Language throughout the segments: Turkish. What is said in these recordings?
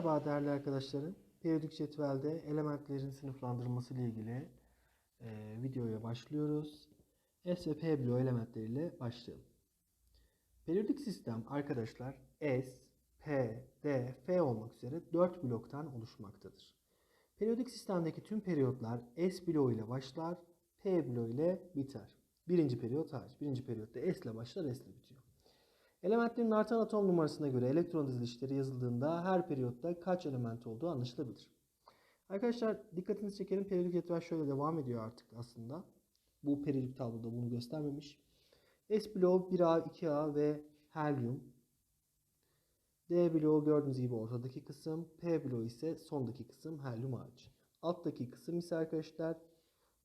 Merhaba değerli arkadaşlarım. Periyodik cetvelde elementlerin sınıflandırılması ile ilgili e, videoya başlıyoruz. S ve P bloğu elementleriyle başlayalım. Periyodik sistem arkadaşlar S, P, D, F olmak üzere 4 bloktan oluşmaktadır. Periyodik sistemdeki tüm periyotlar S bloğu ile başlar, P bloğu ile biter. Birinci periyot hariç. Birinci periyotta S ile başlar, S ile bitiyor. Elementlerin artan atom numarasına göre elektron dizilişleri yazıldığında her periyotta kaç element olduğu anlaşılabilir. Arkadaşlar dikkatinizi çekelim. Periyodik cetvel şöyle devam ediyor artık aslında. Bu periyodik tabloda bunu göstermemiş. S bloğu 1A, 2A ve helyum. D bloğu gördüğünüz gibi ortadaki kısım. P bloğu ise sondaki kısım helyum hariç. Alttaki kısım ise arkadaşlar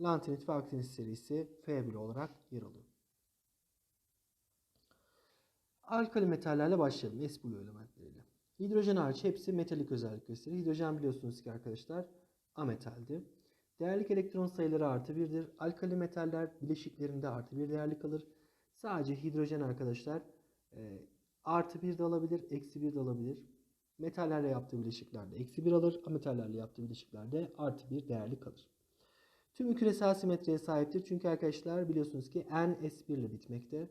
lantinit ve aktinit serisi F bloğu olarak yer alıyor. Alkali metallerle başlayalım. S bloğu elementleriyle. Hidrojen hariç hepsi metalik özellik gösterir. Hidrojen biliyorsunuz ki arkadaşlar ametaldi. Değerlik elektron sayıları artı 1'dir. Alkali metaller bileşiklerinde artı 1 değerli kalır. Sadece hidrojen arkadaşlar e, artı 1 de alabilir, eksi 1 de alabilir. Metallerle yaptığı bileşiklerde eksi 1 alır. Ametallerle yaptığı bileşiklerde artı 1 değerli kalır. Tümü küresel simetriye sahiptir. Çünkü arkadaşlar biliyorsunuz ki N S1 ile bitmekte.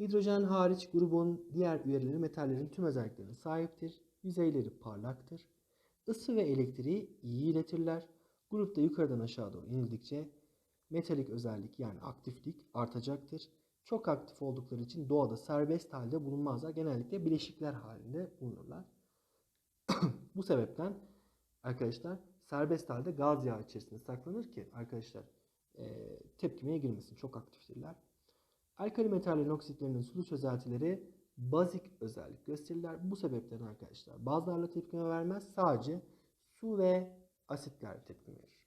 Hidrojen hariç grubun diğer üyeleri metallerin tüm özelliklerine sahiptir. Yüzeyleri parlaktır. Isı ve elektriği iyi iletirler. Grupta yukarıdan aşağı doğru inildikçe metalik özellik yani aktiflik artacaktır. Çok aktif oldukları için doğada serbest halde bulunmazlar. Genellikle bileşikler halinde bulunurlar. Bu sebepten arkadaşlar serbest halde gaz yağı içerisinde saklanır ki arkadaşlar e, tepkimeye girmesin. Çok aktiftirler. Alkali metallerin oksitlerinin sulu çözeltileri bazik özellik gösterirler. Bu sebepten arkadaşlar bazılarla tepkime vermez. Sadece su ve asitler tepkime verir.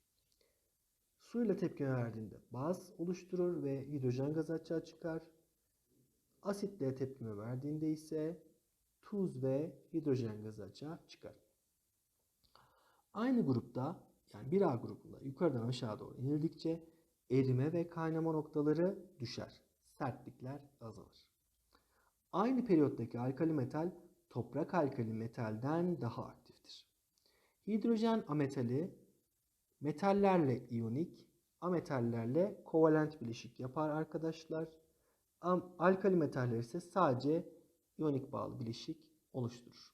Su ile tepkime verdiğinde baz oluşturur ve hidrojen gazı açığa çıkar. Asitle tepkime verdiğinde ise tuz ve hidrojen gazı açığa çıkar. Aynı grupta yani 1A grubunda yukarıdan aşağı doğru inildikçe erime ve kaynama noktaları düşer sertlikler azalır. Aynı periyottaki alkali metal toprak alkali metalden daha aktiftir. Hidrojen ametali metallerle iyonik, ametallerle kovalent bileşik yapar arkadaşlar. Alkali metaller ise sadece iyonik bağlı bileşik oluşturur.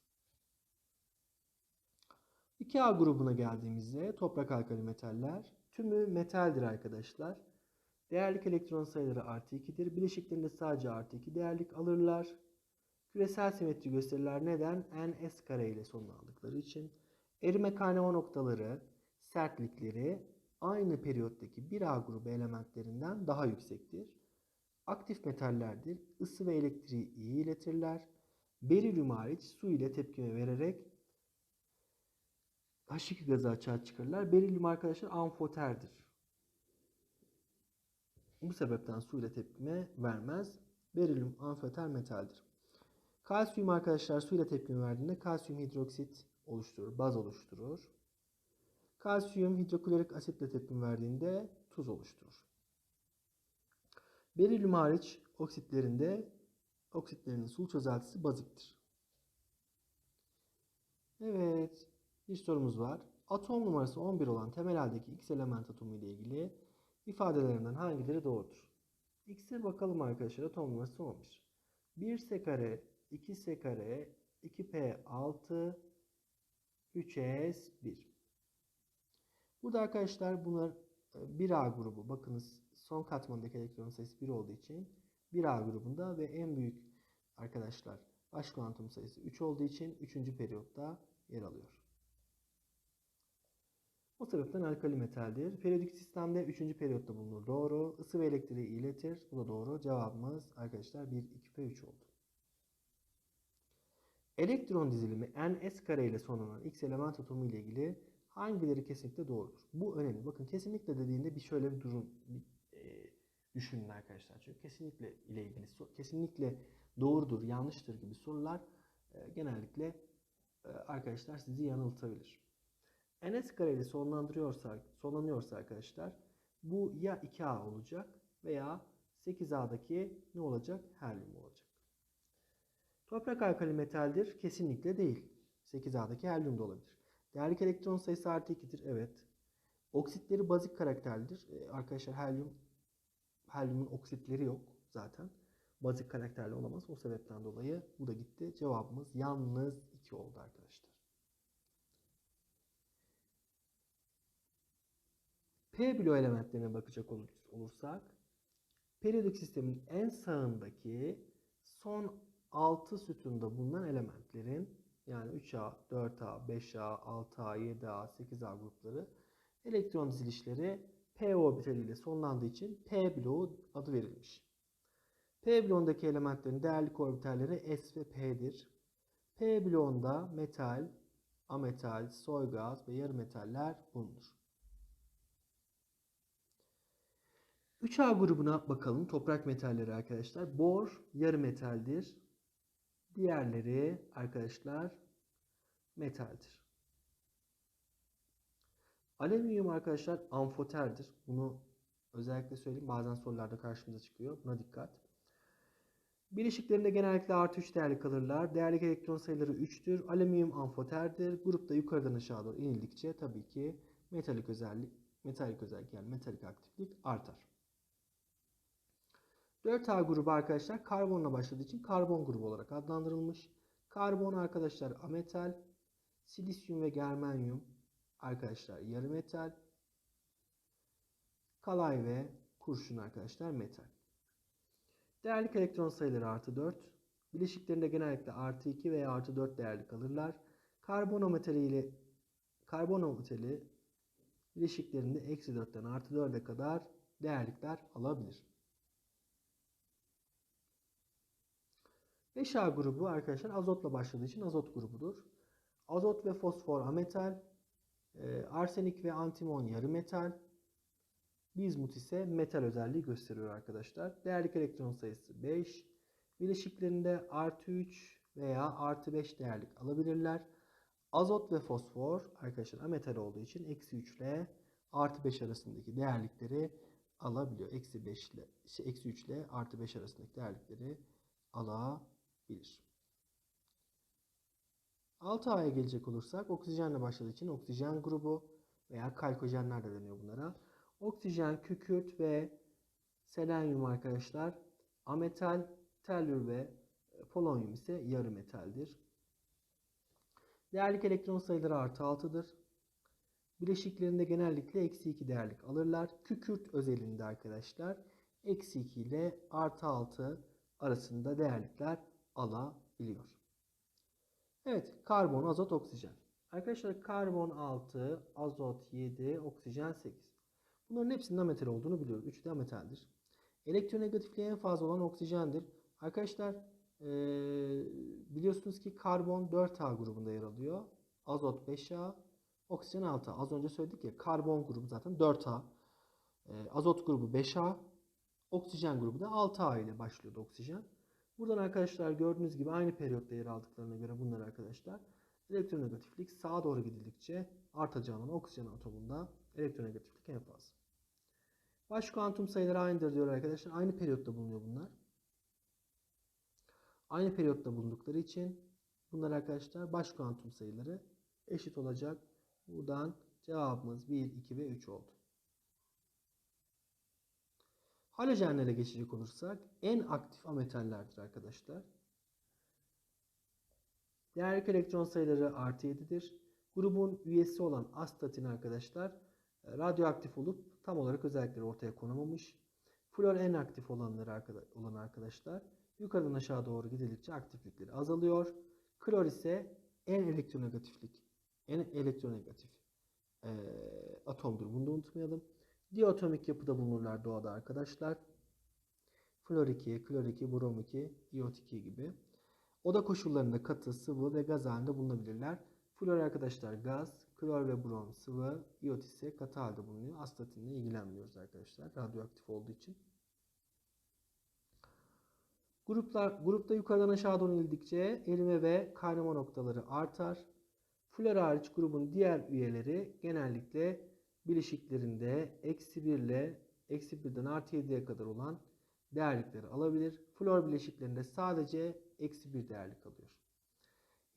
2A grubuna geldiğimizde toprak alkali metaller tümü metaldir arkadaşlar. Değerlik elektron sayıları artı 2'dir. Bileşiklerinde sadece artı 2 değerlik alırlar. Küresel simetri gösterirler. Neden? ns kare ile sonlandıkları için. Erime kaynama noktaları, sertlikleri aynı periyottaki 1A grubu elementlerinden daha yüksektir. Aktif metallerdir. Isı ve elektriği iyi iletirler. Berilyum hariç su ile tepkime vererek H2 gazı açığa çıkarırlar. Berilyum arkadaşlar amfoterdir. Bu sebepten su ile tepkime vermez. Berilyum amfoter metaldir. Kalsiyum arkadaşlar su ile tepkime verdiğinde kalsiyum hidroksit oluşturur, baz oluşturur. Kalsiyum hidroklorik asitle tepkime verdiğinde tuz oluşturur. Berilyum hariç oksitlerinde oksitlerinin sul çözeltisi baziktir. Evet, bir sorumuz var. Atom numarası 11 olan temel haldeki X element atomu ile ilgili ifadelerinden hangileri doğrudur? X'e bakalım arkadaşlar atom numarası 11. 1 s kare, 2 s kare, 2p 6, 3s 1. Burada arkadaşlar bunlar 1A grubu. Bakınız son katmandaki elektron sayısı 1 olduğu için 1A grubunda ve en büyük arkadaşlar baş kuantum sayısı 3 olduğu için 3. periyotta yer alıyor. O sebepten alkali metaldir. Periyodik sistemde 3. periyotta bulunur. Doğru. Isı ve elektriği iletir. Bu da doğru. Cevabımız arkadaşlar 1, 2 ve 3 oldu. Elektron dizilimi ns kare ile sonlanan x element atomu ile ilgili hangileri kesinlikle doğrudur? Bu önemli. Bakın kesinlikle dediğinde bir şöyle bir durum bir, e, düşünün arkadaşlar. Çünkü kesinlikle ile ilgili kesinlikle doğrudur, yanlıştır gibi sorular e, genellikle e, arkadaşlar sizi yanıltabilir. Ns kare ile sonlandırıyorsa, sonlanıyorsa arkadaşlar bu ya 2a olacak veya 8a'daki ne olacak? Helyum olacak. Toprak alkali metaldir. Kesinlikle değil. 8A'daki helyum da olabilir. Değerlik elektron sayısı artı 2'dir. Evet. Oksitleri bazik karakterlidir. Ee, arkadaşlar helyum helyumun oksitleri yok zaten. Bazik karakterli olamaz. O sebepten dolayı bu da gitti. Cevabımız yalnız 2 oldu arkadaşlar. P bloğu elementlerine bakacak olur- olursak periyodik sistemin en sağındaki son 6 sütunda bulunan elementlerin yani 3A, 4A, 5A, 6A, 7A, 8A grupları elektron dizilişleri P orbitaliyle sonlandığı için P bloğu adı verilmiş. P bloğundaki elementlerin değerlik orbitalleri S ve P'dir. P bloğunda metal, ametal, soy gaz ve yarı metaller bulunur. 3A grubuna bakalım. Toprak metalleri arkadaşlar. Bor yarı metaldir. Diğerleri arkadaşlar metaldir. Alüminyum arkadaşlar amfoterdir. Bunu özellikle söyleyeyim. Bazen sorularda karşımıza çıkıyor. Buna dikkat. Bileşiklerinde genellikle artı 3 değerli kalırlar. Değerlik elektron sayıları 3'tür. Alüminyum amfoterdir. Grupta yukarıdan aşağı doğru inildikçe tabii ki metalik özellik, metalik özellik yani metalik aktiflik artar. 4A grubu arkadaşlar karbonla başladığı için karbon grubu olarak adlandırılmış. Karbon arkadaşlar ametal, silisyum ve germanyum arkadaşlar yarı metal, kalay ve kurşun arkadaşlar metal. Değerlik elektron sayıları artı 4. Bileşiklerinde genellikle artı 2 veya artı 4 değerli kalırlar. Karbonometali ile karbonometali bileşiklerinde eksi 4'ten artı 4'e kadar değerlikler alabilir. 5A grubu arkadaşlar azotla başladığı için azot grubudur. Azot ve fosfor ametal, e, arsenik ve antimon yarı metal, bizmut ise metal özelliği gösteriyor arkadaşlar. Değerlik elektron sayısı 5. Bileşiklerinde artı 3 veya artı 5 değerlik alabilirler. Azot ve fosfor arkadaşlar ametal olduğu için eksi 3 ile artı 5 arasındaki değerlikleri alabiliyor. Eksi 5 ile, şey, eksi 3 ile artı 5 arasındaki değerlikleri alabilir. 6A'ya gelecek olursak oksijenle başladığı için oksijen grubu veya kalkojenler de deniyor bunlara. Oksijen, kükürt ve selenyum arkadaşlar ametal, tellür ve polonyum ise yarı metaldir. Değerlik elektron sayıları artı 6'dır. Bileşiklerinde genellikle eksi 2 değerlik alırlar. Kükürt özelinde arkadaşlar eksi 2 ile artı 6 arasında değerlikler alabiliyor. Evet karbon, azot, oksijen. Arkadaşlar karbon 6, azot 7, oksijen 8. Bunların hepsinin ametal olduğunu biliyoruz. Üçü de ametaldir. Elektronegatifliği en fazla olan oksijendir. Arkadaşlar ee, biliyorsunuz ki karbon 4A grubunda yer alıyor. Azot 5A, oksijen 6A. Az önce söyledik ya karbon grubu zaten 4A. E, azot grubu 5A. Oksijen grubu da 6A ile başlıyordu oksijen. Buradan arkadaşlar gördüğünüz gibi aynı periyotta yer aldıklarına göre bunlar arkadaşlar elektronegatiflik sağa doğru gidildikçe artacağından oksijen atomunda elektronegatiflik en fazla. Baş kuantum sayıları aynıdır diyor arkadaşlar. Aynı periyotta bulunuyor bunlar. Aynı periyotta bulundukları için bunlar arkadaşlar baş kuantum sayıları eşit olacak. Buradan cevabımız 1, 2 ve 3 oldu. Halojenlere geçecek olursak en aktif ametallerdir arkadaşlar. Değerlik elektron sayıları artı 7'dir. Grubun üyesi olan astatin arkadaşlar e, radyoaktif olup tam olarak özellikleri ortaya konamamış. Flor en aktif olanları olan arkadaşlar yukarıdan aşağı doğru gidildikçe aktiflikleri azalıyor. Klor ise en elektronegatiflik en elektronegatif e, atomdur. Bunu da unutmayalım. Diatomik yapıda bulunurlar doğada arkadaşlar. Flor 2, klor 2, brom 2, iot 2 gibi. Oda koşullarında katı, sıvı ve gaz halinde bulunabilirler. Flor arkadaşlar gaz, klor ve brom sıvı, iot ise katı halde bulunuyor. Astatinle ilgilenmiyoruz arkadaşlar radyoaktif olduğu için. Gruplar, grupta yukarıdan aşağı doğru inildikçe erime ve kaynama noktaları artar. Flor hariç grubun diğer üyeleri genellikle bileşiklerinde eksi 1 ile eksi 1'den artı 7'ye kadar olan değerlikleri alabilir. Flor bileşiklerinde sadece eksi 1 değerlik alıyor.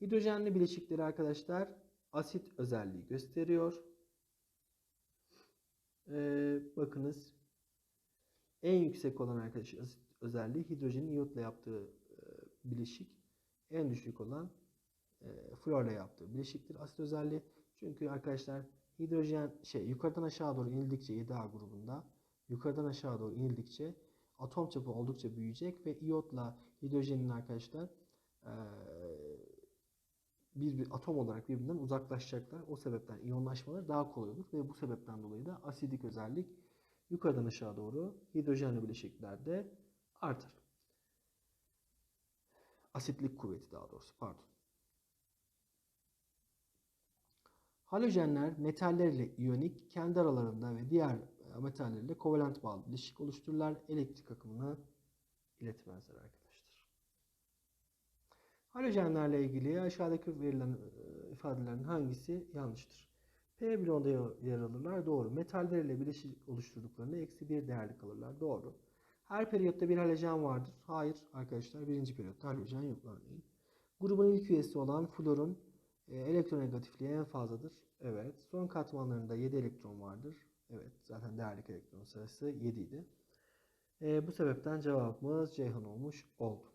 Hidrojenli bileşikleri arkadaşlar asit özelliği gösteriyor. Ee, bakınız en yüksek olan arkadaşlar asit özelliği hidrojenin iyotla yaptığı e, bileşik. En düşük olan e, florla yaptığı bileşiktir asit özelliği. Çünkü arkadaşlar hidrojen şey yukarıdan aşağı doğru inildikçe 7A grubunda yukarıdan aşağı doğru inildikçe atom çapı oldukça büyüyecek ve iyotla hidrojenin arkadaşlar e, bir, bir atom olarak birbirinden uzaklaşacaklar. O sebepten iyonlaşmaları daha kolay olur ve bu sebepten dolayı da asidik özellik yukarıdan aşağı doğru hidrojenli bileşiklerde artar. Asitlik kuvveti daha doğrusu pardon. Halojenler metaller ile iyonik, kendi aralarında ve diğer e, metaller ile kovalent bağlı bileşik oluştururlar. Elektrik akımını iletmezler arkadaşlar. Halojenlerle ilgili aşağıdaki verilen e, ifadelerin hangisi yanlıştır? P bloğunda yer alırlar. Doğru. Metaller ile bileşik oluşturduklarında eksi bir değerli kalırlar. Doğru. Her periyotta bir halojen vardır. Hayır arkadaşlar. Birinci periyotta halojen yok örneğin. Grubun ilk üyesi olan florun elektronegatifliği en fazladır. Evet. Son katmanlarında 7 elektron vardır. Evet. Zaten değerlik elektron sayısı 7 idi. E, bu sebepten cevabımız Ceyhan olmuş oldu.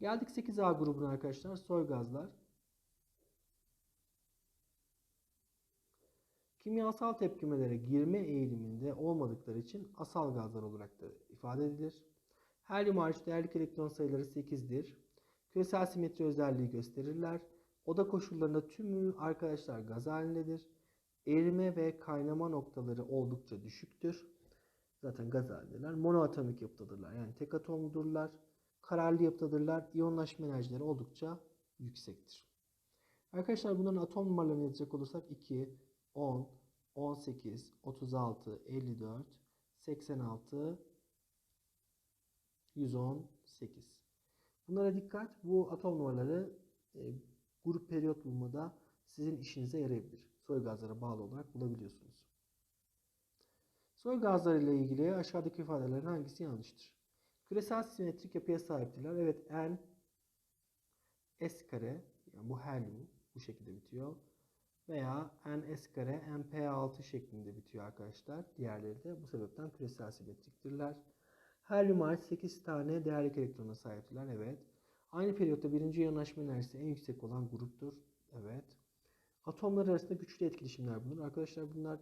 Geldik 8A grubuna arkadaşlar. Soy gazlar. Kimyasal tepkimelere girme eğiliminde olmadıkları için asal gazlar olarak da ifade edilir. Helyum hariç değerlik elektron sayıları 8'dir. Küresel simetri özelliği gösterirler. Oda koşullarında tümü arkadaşlar gaz halindedir. Erime ve kaynama noktaları oldukça düşüktür. Zaten gaz halindeler. Monoatomik yapıdadırlar. Yani tek atomdurlar. Kararlı yapıdadırlar. İyonlaşma enerjileri oldukça yüksektir. Arkadaşlar bunların atom numaralarını yazacak olursak 2, 10, 18, 36, 54, 86, 118. Bunlara dikkat. Bu atom numaraları e, grup periyot bulmada sizin işinize yarayabilir. Soy gazlara bağlı olarak bulabiliyorsunuz. Soy gazları ile ilgili aşağıdaki ifadelerin hangisi yanlıştır? Küresel simetrik yapıya sahiptirler. Evet N S kare yani bu helyum bu şekilde bitiyor. Veya NS kare MP6 şeklinde bitiyor arkadaşlar. Diğerleri de bu sebepten küresel simetriktirler. Helyum hariç 8 tane değerlik elektrona sahiptirler. Evet. Aynı periyotta birinci yanaşma enerjisi en yüksek olan gruptur. Evet. Atomlar arasında güçlü etkileşimler bulunur. Arkadaşlar bunlar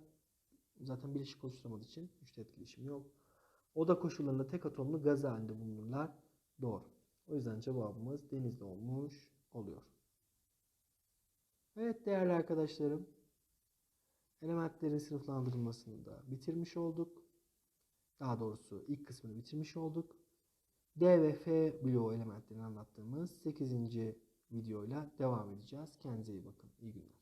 zaten bileşik oluşturamadığı için güçlü etkileşim yok. Oda koşullarında tek atomlu gaz halinde bulunurlar. Doğru. O yüzden cevabımız denizde olmuş oluyor. Evet değerli arkadaşlarım. Elementlerin sınıflandırılmasını da bitirmiş olduk. Daha doğrusu ilk kısmını bitirmiş olduk. D ve F bloğu elementlerini anlattığımız 8. videoyla devam edeceğiz. Kendinize iyi bakın. İyi günler.